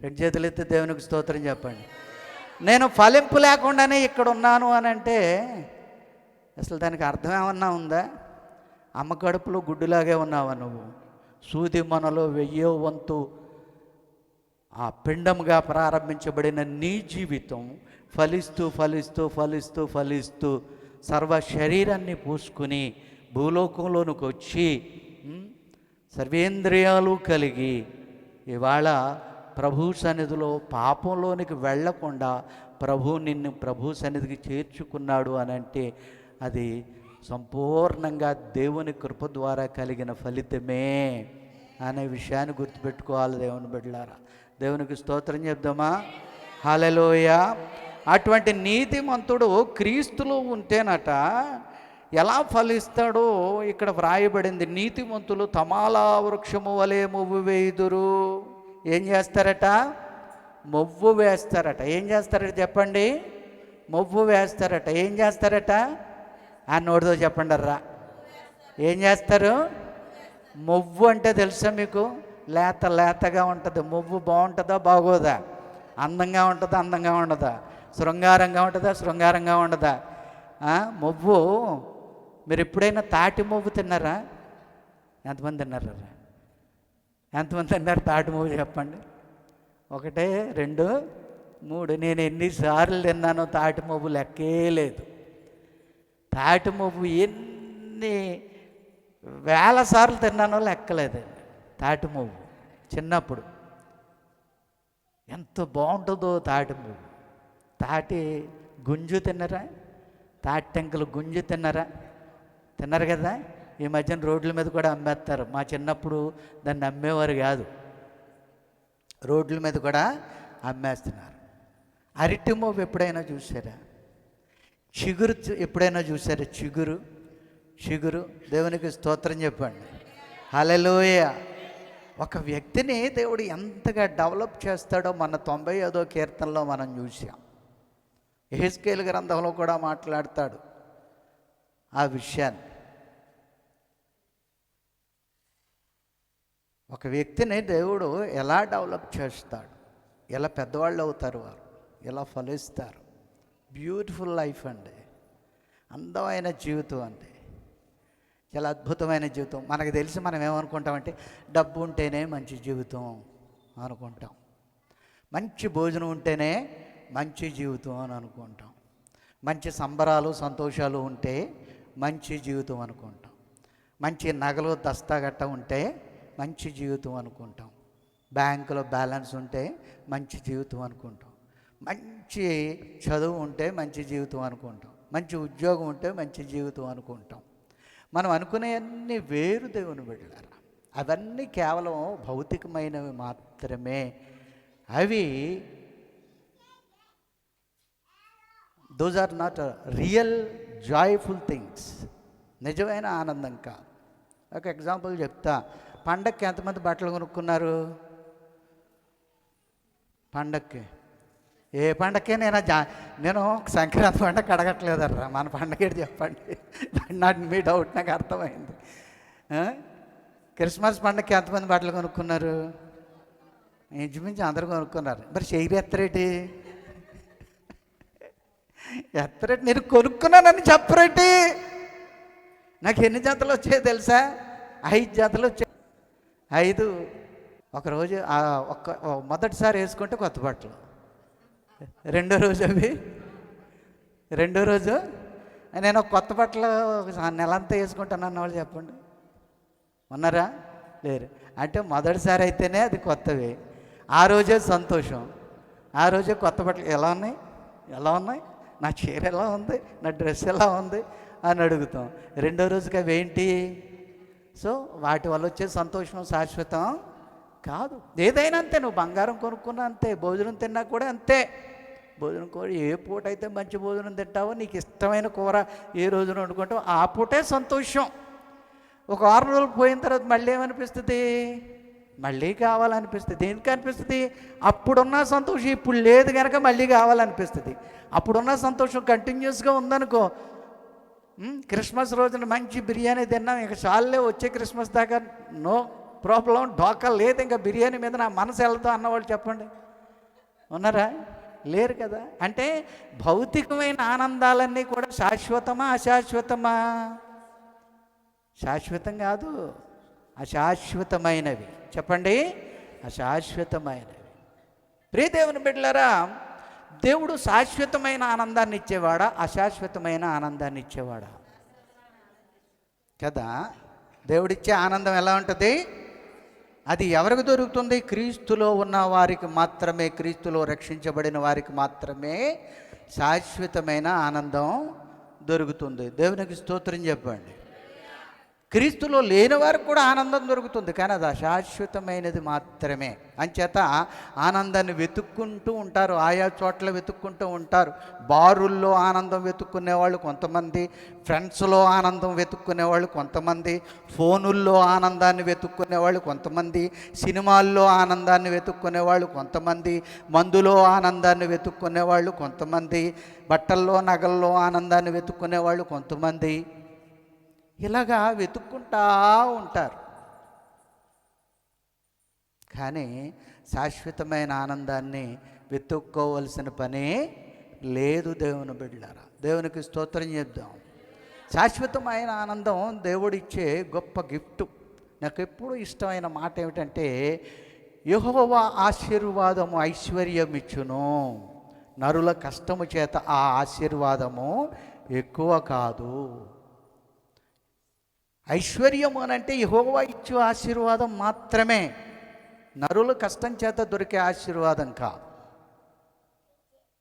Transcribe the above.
రెండు చేతులు ఎత్తి దేవునికి స్తోత్రం చెప్పండి. నేను ఫలింపు లేకుండానే ఇక్కడ ఉన్నాను అని అంటే అసలు దానికి అర్థం ఏమన్నా ఉందా? అమ్మ కడుపులో గుడ్డులాగే ఉన్నావా నువ్వు? సూది మనలో వెయ్యో వంతు ఆ పిండంగా ప్రారంభించబడిన నీ జీవితం ఫలిస్తూ ఫలిస్తూ ఫలిస్తూ ఫలిస్తూ సర్వ శరీరాన్ని పూసుకుని భూలోకంలోనికి వచ్చి సర్వేంద్రియాలు కలిగి ఇవాళ ప్రభు సన్నిధిలో పాపంలోనికి వెళ్ళకుండా ప్రభు నిన్ను ప్రభు సన్నిధికి చేర్చుకున్నాడు అని అంటే అది సంపూర్ణంగా దేవుని కృప ద్వారా కలిగిన ఫలితమే అనే విషయాన్ని గుర్తుపెట్టుకోవాలి దేవుని బిడ్డలారా. దేవునికి స్తోత్రం చెప్దామా? హాలలోయ అటువంటి నీతిమంతుడు క్రీస్తులో ఉంటేనట ఎలా ఫలిస్తాడో ఇక్కడ వ్రాయబడింది. నీతిమంతులు తమాలా వృక్షము వలె మువ్వు వేయుదురు. ఏం చేస్తారట? మొవ్వు వేస్తారట. ఏం చేస్తారట చెప్పండి? మొవ్వు వేస్తారట. ఏం చేస్తారట? ఆ నోటితో చెప్పండి రా ఏం చేస్తారు? మొవ్వు అంటే తెలుసా మీకు? లేత లేతగా ఉంటుంది. మొవ్వు బాగుంటుందా? బాగోదా? అందంగా ఉంటుందా? అందంగా ఉండదా? శృంగారంగా ఉంటుందా? శృంగారంగా ఉండదా? మొవ్వు మీరు ఎప్పుడైనా తాటి మొవ్వు తిన్నారా? ఎంతమంది తిన్నారా ఎంతమంది తిన్నారు తాటి మొవ్వు చెప్పండి? ఒకటే రెండు మూడు. నేను ఎన్నిసార్లు తిన్నానో తాటి మొవ్వు లెక్కే లేదు. తాటి మొవ్వు ఎన్ని వేల సార్లు తిన్నానో లెక్కలేదండి. తాటి మొవ్వు చిన్నప్పుడు ఎంత బాగుంటుందో తాటి మొవ్వు తాటి గుంజు తిన్నరా? తాటి టెంకలు గుంజు తిన్నరా? తిన్నారు కదా? ఈ మధ్యన రోడ్ల మీద కూడా అమ్మేస్తారు. మా చిన్నప్పుడు దాన్ని అమ్మేవారు కాదు. రోడ్ల మీద కూడా అమ్మేస్తున్నారు. అరటి మొవ్వు ఎప్పుడైనా చూసారా? చిగురు చూ- ఎప్పుడైనా చూసారా చిగురు? చిగురు? దేవునికి స్తోత్రం చెప్పండి. హలలోయ ఒక వ్యక్తిని దేవుడు ఎంతగా డెవలప్ చేస్తాడో మన తొంభై ఐదో కీర్తనలో మనం చూసాం ఎహెస్కేల్ గ్రంథంలో కూడా మాట్లాడతాడు ఆ విషయాన్ని. ఒక వ్యక్తిని దేవుడు ఎలా డెవలప్ చేస్తాడు? ఎలా పెద్దవాళ్ళు అవుతారు వారు? ఎలా ఫలిస్తారు? బ్యూటిఫుల్ లైఫ్ అండి. అందమైన జీవితం అండి. చాలా అద్భుతమైన జీవితం. మనకు తెలిసి మనం ఏమనుకుంటామంటే డబ్బు ఉంటేనే మంచి జీవితం అనుకుంటాం. మంచి భోజనం ఉంటేనే మంచి జీవితం అని అనుకుంటాం. మంచి సంబరాలు సంతోషాలు ఉంటే మంచి జీవితం అనుకుంటాం. మంచి నగలు దస్తాగట్ట ఉంటే మంచి జీవితం అనుకుంటాం. బ్యాంకులో బ్యాలెన్స్ ఉంటే మంచి జీవితం అనుకుంటాం. మంచి చదువు ఉంటే మంచి జీవితం అనుకుంటాం. మంచి ఉద్యోగం ఉంటే మంచి జీవితం అనుకుంటాం. మనం అనుకునేవన్నీ వేరు దేవుని బిడ్డలారా. అవన్నీ కేవలం భౌతికమైనవి మాత్రమే. అవి those are not real joyful things నిజమైన ఆనందం కాదు. ఒక ఎగ్జాంపుల్ చెప్తా. పండక్కి ఎంతమంది బట్టలు కొనుక్కున్నారు? పండక్కి. ఏ పండక్కి నేను జా నేను సంక్రాంతి పండగ అడగట్లేదర్రా. మన పండగ చెప్పండి. నాట్ మీ డౌట్ నాకు అర్థమైంది. క్రిస్మస్ పండగకి ఎంతమంది బట్టలు కొనుక్కున్నారు? ఇంచుమించు అందరూ కొనుక్కున్నారు. మరి చెయ్యి ఎత్తరేటి ఎత్తరేటి నేను కొనుక్కున్నానని చెప్పరేటి నాకు ఎన్ని జతలు వచ్చాయో తెలుసా? ఐదు జతలు వచ్చాయి. ఐదు. ఒకరోజు ఒక్క మొదటిసారి వేసుకుంటే కొత్త బట్టలు. రెండో రోజు అవి. రెండో రోజు నేను కొత్త బట్టలు ఒక నెలంతా వేసుకుంటాను అన్న వాళ్ళు చెప్పండి. ఉన్నారా? లేరు. అంటే మొదటిసారి అయితేనే అది కొత్తవి. ఆ రోజే సంతోషం. ఆ రోజే కొత్త బట్టలు ఎలా ఉన్నాయి? ఎలా ఉన్నాయి? నా చీర ఎలా ఉంది? నా డ్రెస్ ఎలా ఉంది? అని అడుగుతాం. రెండో రోజుకి అవి ఏంటి? సో వాటి వల్ల వచ్చే సంతోషం శాశ్వతం కాదు. ఏదైనా అంతే నువ్వు బంగారం కొనుక్కున్నా అంతే భోజనం తిన్నా కూడా అంతే. భోజనం కూర ఏ పూట అయితే మంచి భోజనం తింటావో నీకు ఇష్టమైన కూర ఏ రోజున వండుకుంటావో ఆ పూటే సంతోషం. ఒక వారం రోజులు పోయిన తర్వాత మళ్ళీ ఏమనిపిస్తుంది? మళ్ళీ కావాలనిపిస్తుంది. దేనికి అనిపిస్తుంది? అప్పుడున్న సంతోషం ఇప్పుడు లేదు కనుక మళ్ళీ కావాలనిపిస్తుంది. అప్పుడున్న సంతోషం కంటిన్యూస్గా ఉందనుకో క్రిస్మస్ రోజున మంచి బిర్యానీ తిన్నాం ఇక చాలే వచ్చే క్రిస్మస్ దాకా నో ప్రాబ్లం డోకా లేదు ఇంకా బిర్యానీ మీద నా మనసు వెళ్తా అన్నవాళ్ళు చెప్పండి. ఉన్నారా? లేరు కదా. అంటే భౌతికమైన ఆనందాలన్నీ కూడా శాశ్వతమా అశాశ్వతమా? శాశ్వతం కాదు అశాశ్వతమైనవి. చెప్పండి. అశాశ్వతమైనవి. ప్రియదేవుని బిడ్డలారా దేవుడు శాశ్వతమైన ఆనందాన్ని ఇచ్చేవాడా? అశాశ్వతమైన ఆనందాన్ని ఇచ్చేవాడా? కదా? దేవుడిచ్చే ఆనందం ఎలా ఉంటుంది? అది ఎవరికి దొరుకుతుంది? క్రీస్తులో ఉన్న వారికి మాత్రమే క్రీస్తులో రక్షించబడిన వారికి మాత్రమే శాశ్వతమైన ఆనందం దొరుకుతుంది. దేవునికి స్తోత్రం చెప్పండి. క్రీస్తులో లేని వారికి కూడా ఆనందం దొరుకుతుంది కానీ అది అశాశ్వతమైనది మాత్రమే. అంచేత ఆనందాన్ని వెతుక్కుంటూ ఉంటారు ఆయా చోట్ల వెతుక్కుంటూ ఉంటారు. బారుల్లో ఆనందం వెతుక్కునే వాళ్ళు కొంతమంది ఫ్రెండ్స్లో ఆనందం వెతుక్కునే వాళ్ళు కొంతమంది ఫోనుల్లో ఆనందాన్ని వెతుక్కునే వాళ్ళు కొంతమంది సినిమాల్లో ఆనందాన్ని వెతుక్కునే వాళ్ళు కొంతమంది మందులో ఆనందాన్ని వెతుక్కునే వాళ్ళు కొంతమంది బట్టల్లో నగల్లో ఆనందాన్ని వెతుక్కునే వాళ్ళు కొంతమంది. ఇలాగా వెతుక్కుంటా ఉంటారు. కానీ శాశ్వతమైన ఆనందాన్ని వెతుక్కోవలసిన పని లేదు దేవుని బిడ్డారా. దేవునికి స్తోత్రం చేద్దాం శాశ్వతమైన ఆనందం దేవుడిచ్చే గొప్ప గిఫ్ట్. నాకు ఎప్పుడు ఇష్టమైన మాట ఏమిటంటే యహోవ ఆశీర్వాదము ఐశ్వర్యం ఇచ్చును నరుల కష్టము చేత ఆ ఆశీర్వాదము ఎక్కువ కాదు. ఐశ్వర్యము అని అంటే యహోవా ఇచ్చు ఆశీర్వాదం మాత్రమే. నరులు కష్టం చేత దొరికే ఆశీర్వాదం కాదు.